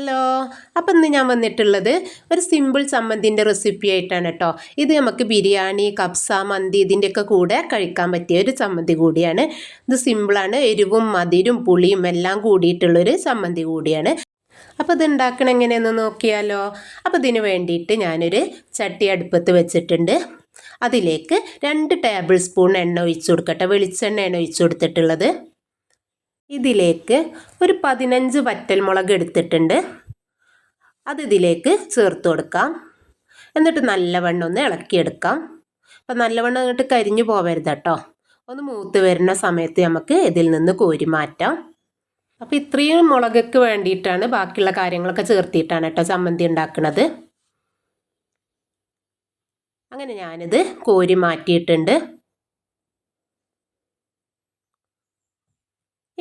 Hello അപ്പം ഇന്ന് ഞാൻ വന്നിട്ടുള്ളത് ഒരു സിമ്പിൾ ചമ്മന്തിന്റെ റെസിപ്പി ആയിട്ടാണ് കേട്ടോ. ഇത് നമുക്ക് ബിരിയാണി കബ്സ മന്തി ഇതിന്റെയൊക്കെ കൂടെ കഴിക്കാൻ പറ്റിയ ഒരു ചമ്മന്തി കൂടിയാണ്. ഇത് സിമ്പിളാണ് എരിവും മതിരും പുളിയും എല്ലാം കൂടിയിട്ടുള്ളൊരു ചമ്മന്തി കൂടിയാണ്. അപ്പോൾ ഇത് ഉണ്ടാക്കണം എങ്ങനെയെന്ന് നോക്കിയാലോ. അപ്പോൾ ഇതിന് വേണ്ടിയിട്ട് ഞാനൊരു ചട്ടി അടുപ്പത്ത് വെച്ചിട്ടുണ്ട്. അതിലേക്ക് രണ്ട് ടേബിൾ സ്പൂൺ എണ്ണ ഒഴിച്ചു കൊടുക്കട്ടെ. വെളിച്ചെണ്ണയാണ് ഒഴിച്ചു കൊടുത്തിട്ടുള്ളത്. ഇതിലേക്ക് ഒരു പതിനഞ്ച് വറ്റൽമുളക് എടുത്തിട്ടുണ്ട്. അത് ഇതിലേക്ക് ചേർത്ത് കൊടുക്കാം. എന്നിട്ട് നല്ലവണ്ണം ഒന്ന് ഇളക്കിയെടുക്കാം. അപ്പം നല്ലവണ്ണം അങ്ങോട്ട് കരിഞ്ഞു പോവരുത് കേട്ടോ ഒന്ന് മൂത്ത് വരുന്ന സമയത്ത് നമുക്ക് ഇതിൽ നിന്ന് കോരി മാറ്റാം. അപ്പോൾ ഇത്രയും മുളകൊക്കെ വേണ്ടിയിട്ടാണ് ബാക്കിയുള്ള കാര്യങ്ങളൊക്കെ ചേർത്തിയിട്ടാണ് കേട്ടോ ചമ്മന്തി ഉണ്ടാക്കുന്നത്. അങ്ങനെ ഞാനിത് കോരി മാറ്റിയിട്ടുണ്ട്.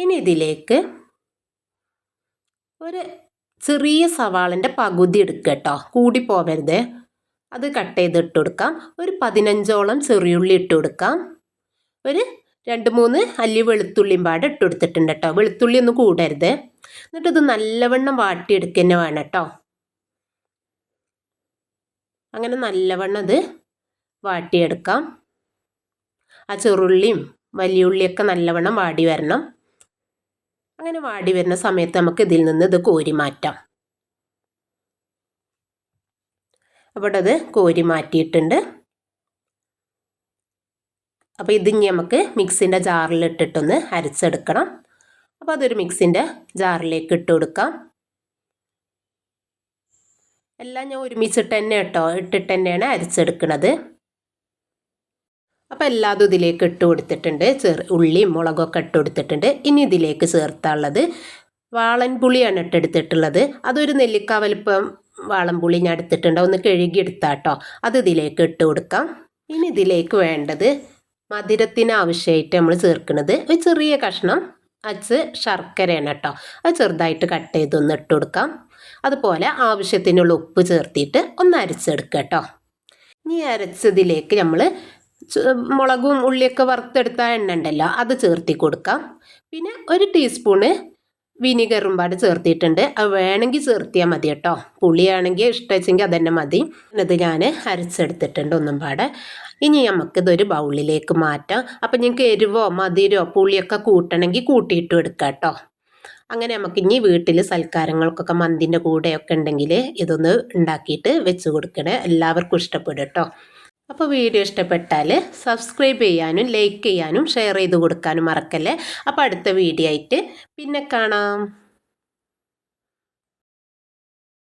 ഇനി ഇതിലേക്ക് ഒരു ചെറിയ സവാളിന്റെ പകുതി എടുക്കുക കേട്ടോ. കൂടി പോകരുത് അത് കട്ട് ചെയ്ത് ഇട്ട് കൊടുക്കാം. ഒരു പതിനഞ്ചോളം ചെറിയുള്ളി ഇട്ട് കൊടുക്കാം. ഒരു രണ്ട് മൂന്ന് അല്ലി വെളുത്തുള്ളിയും പാട് ഇട്ട് കൊടുത്തിട്ടുണ്ട് കേട്ടോ. വെളുത്തുള്ളി ഒന്ന് കൂടരുത്. എന്നിട്ട് ഇത് നല്ലവണ്ണം വാട്ടിയെടുക്കുക തന്നെ വേണം കേട്ടോ. അങ്ങനെ നല്ലവണ്ണം ഇത് വാട്ടിയെടുക്കാം. ആ ചെറുള്ളിയും വലിയ ഉള്ളിയൊക്കെ നല്ലവണ്ണം വാടി വരണം. അങ്ങനെ വാടി വരുന്ന സമയത്ത് നമുക്ക് ഇതിൽ നിന്ന് ഇത് കോരി മാറ്റാം. അപ്പോൾ അത് കോരി മാറ്റിയിട്ടുണ്ട്. അപ്പോൾ ഇത് ഇനി നമുക്ക് മിക്സിന്റെ ജാറിൽ ഇട്ടിട്ടൊന്ന് അരച്ചെടുക്കണം. അപ്പോൾ അതൊരു മിക്സിന്റെ ജാറിലേക്ക് ഇട്ട് കൊടുക്കാം. എല്ലാം ഞാൻ ഒരുമിച്ചിട്ട് തന്നെ കേട്ടോ ഇട്ടിട്ട് തന്നെയാണ് അരച്ചെടുക്കുന്നത് അപ്പോൾ എല്ലാതും ഇതിലേക്ക് ഇട്ട് കൊടുത്തിട്ടുണ്ട്. ചെറു ഉള്ളിയും മുളകൊക്കെ ഇട്ട് കൊടുത്തിട്ടുണ്ട്. ഇനി ഇതിലേക്ക് ചേർത്താനുള്ളത് വാളൻപുളിയാണ് ഇട്ടെടുത്തിട്ടുള്ളത് അതൊരു നെല്ലിക്ക വലിപ്പം വാളൻപുളി ഞാൻ എടുത്തിട്ടുണ്ട്. ഒന്ന് കഴുകി എടുത്താട്ടോ അത് ഇതിലേക്ക് ഇട്ട് കൊടുക്കാം. ഇനി ഇതിലേക്ക് വേണ്ടത് മധുരത്തിന് ആവശ്യമായിട്ട് നമ്മൾ ചേർക്കുന്നത് ഒരു ചെറിയ കഷ്ണം അച്ച് ശർക്കരയാണ് കേട്ടോ. അത് ചെറുതായിട്ട് കട്ട് ചെയ്തൊന്ന് ഇട്ട് കൊടുക്കാം. അതുപോലെ ആവശ്യത്തിനുള്ള ഉപ്പ് ചേർത്തിട്ട് ഒന്ന് അരച്ചെടുക്കുക കേട്ടോ. ഇനി അരച്ചതിലേക്ക് നമ്മൾ മുളകും ഉള്ളിയൊക്കെ വറുത്തെടുത്ത എണ്ണ ഉണ്ടല്ലോ അത് ചേർത്തി കൊടുക്കാം. പിന്നെ ഒരു ടീസ്പൂണ് വിനീഗറും പാട് ചേർത്തിട്ടുണ്ട്. അത് വേണമെങ്കിൽ ചേർത്തിയാൽ മതി കേട്ടോ. പുളിയാണെങ്കിൽ ഇഷ്ടമെങ്കിൽ അതന്നെ മതി. അത് ഞാൻ അരച്ചെടുത്തിട്ടുണ്ട് ഒന്നും പാടെ. ഇനി നമുക്കിതൊരു ബൗളിലേക്ക് മാറ്റാം. അപ്പം നിങ്ങൾക്ക് എരിവോ മധുരോ പുളിയൊക്കെ കൂട്ടണമെങ്കിൽ കൂട്ടിയിട്ടും എടുക്കാം കേട്ടോ. അങ്ങനെ നമുക്ക് ഇനി വീട്ടിൽ സൽക്കാരങ്ങൾക്കൊക്കെ മന്തിന്റെ കൂടെയൊക്കെ ഉണ്ടെങ്കിൽ ഇതൊന്ന് ഉണ്ടാക്കിയിട്ട് വെച്ച് കൊടുക്കണേ. എല്ലാവർക്കും ഇഷ്ടപ്പെടും കേട്ടോ. അപ്പോൾ വീഡിയോ ഇഷ്ടപ്പെട്ടാൽ സബ്സ്ക്രൈബ് ചെയ്യാനും ലൈക്ക് ചെയ്യാനും ഷെയർ ചെയ്ത് കൊടുക്കാനും മറക്കല്ലേ. അപ്പോൾ അടുത്ത വീഡിയോ ആയിട്ട് പിന്നെ കാണാം.